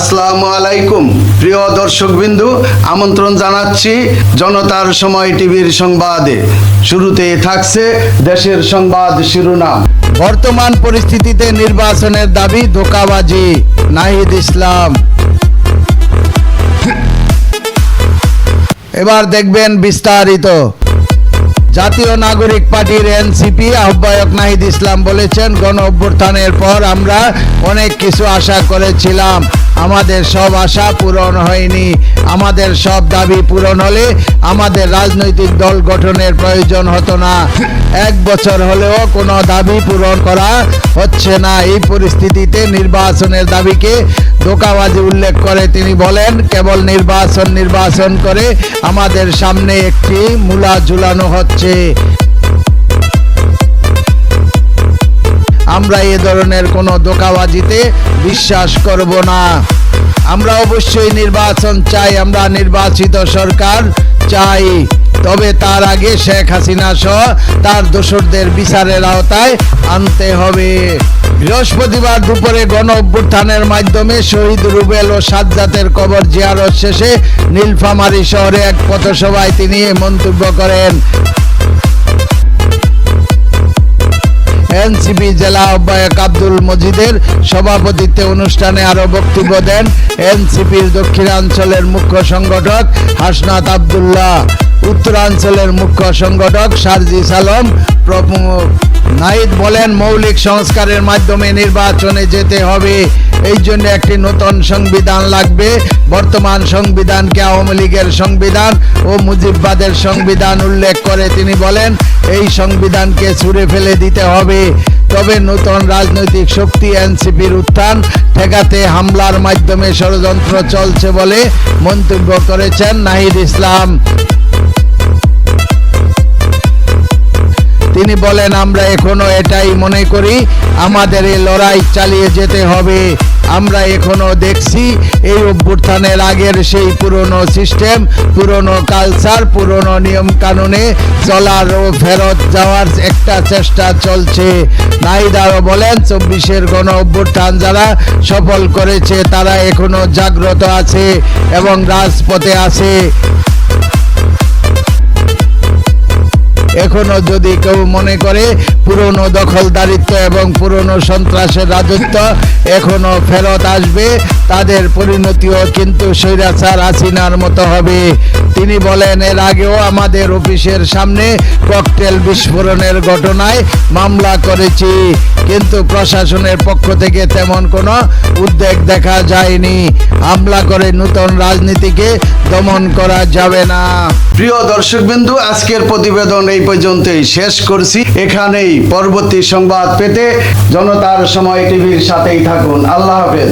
আসসালামু আলাইকুম। প্রিয় দর্শকবিন্দু, আমন্ত্রণ জানাচ্ছি জনতার সময় টিভির সংবাদে। শুরুতে থাকছে দেশের সংবাদ শিরোনাম। বর্তমান পরিস্থিতিতে নির্বাচনের দাবি, ধোকাবাজি। নাহিদ ইসলাম। এবার দেখবেন বিস্তারিত। জাতীয় নাগরিক পার্টির এনসিপি আহ্বায়ক নাহিদ ইসলাম বলেছেন, গণ অভ্যুত্থানের পর আমরা অনেক কিছু আশা করেছিলাম। আমাদের সব আশা পূরণ হয়নি। আমাদের সব দাবি পূরণ হলে আমাদের রাজনৈতিক দল গঠনের প্রয়োজন হতো না। এক বছর হলেও কোনো দাবি পূরণ করা হচ্ছে না। এই পরিস্থিতিতে নির্বাচনের দাবিকে ধোকাবাজি উল্লেখ করে তিনি বলেন, কেবল নির্বাচন নির্বাচন করে আমাদের সামনে একটি মূলা ঝুলানো হচ্ছে। আমরা এ ধরনের কোনো ধোকাবাজিতে বিশ্বাস করব না। আমরা অবশ্যই নির্বাচন চাই, আমরা নির্বাচিত সরকার চাই। তবে তার আগে শেখ হাসিনা সহ তার দোসরদের বিচারের আওতায় আনতে হবে। বৃহস্পতিবার দুপুরে গণ অভ্যুত্থানের মাধ্যমে শহীদ রুবেল ও সাজ্জাতের কবর জিয়ারত শেষে নীলফামারী শহরে এক পথসভায় তিনি মন্তব্য করেন। এনসিপি জেলা আহ্বায়ক আব্দুল মজিদের সভাপতিত্বে অনুষ্ঠানে আরও বক্তব্য দেন এনসিপির দক্ষিণাঞ্চলের মুখ্য সংগঠক হাসনাত আবদুল্লাহ, উত্তরাঞ্চলের মুখ্য সংগঠক সারজিস আলম নাহিদ বলেন, মৌলিক সংস্কারের মাধ্যমে নির্বাচনে যেতে হবে। এই জন্য একটি নতুন সংবিধান লাগবে। বর্তমান সংবিধানকে আওয়ামী লীগের সংবিধান ও মুজিববাদের সংবিধান উল্লেখ করে তিনি বলেন, এই সংবিধানকে ছুঁড়ে ফেলে দিতে হবে। তবে নতুন রাজনৈতিক শক্তি এনসিপির উত্থান ঠেকাতে হামলার মাধ্যমে ষড়যন্ত্র চলছে বলে মন্তব্য করেছেন নাহিদ ইসলাম। তিনি বলেন, আমরা এখনও এটাই মনে করি, আমাদের এই লড়াই চালিয়ে যেতে হবে। আমরা এখনও দেখছি এই অভ্যুত্থানের আগের সেই পুরনো সিস্টেম, পুরনো কালচার, পুরনো নিয়ম কানুনে চলার ও ফেরত যাওয়ার একটা চেষ্টা চলছে। আরও বলেন, চব্বিশের গণ অভ্যুত্থান যারা সফল করেছে, তারা এখনও জাগ্রত আছে এবং রাজপথে আছে। এখনও যদি কেউ মনে করে, পুরনো দখলদারিত্ব এবং পুরনো সন্ত্রাসের রাজত্ব এখনও ফেরত আসবে, তাদের পরিণতিও কিন্তু স্বৈরাচার আসিনার মতো হবে। তিনি বলেন, এর আগেও আমাদের অফিসের সামনে ককটেল বিস্ফোরণের ঘটনায় মামলা করেছি, কিন্তু প্রশাসনের পক্ষ থেকে তেমন কোনো উদ্বেগ দেখা যায়নি। হামলা করে নতুন রাজনীতিকে দমন করা যাবে না। প্রিয় দর্শকবিন্দু, আজকের প্রতিবেদন এই পর্যন্তই শেষ করছি। এখানেই পরবর্তী সংবাদ পেতে জনতার সময় টিভির সাথেই থাকুন। আল্লাহ হাফেজ।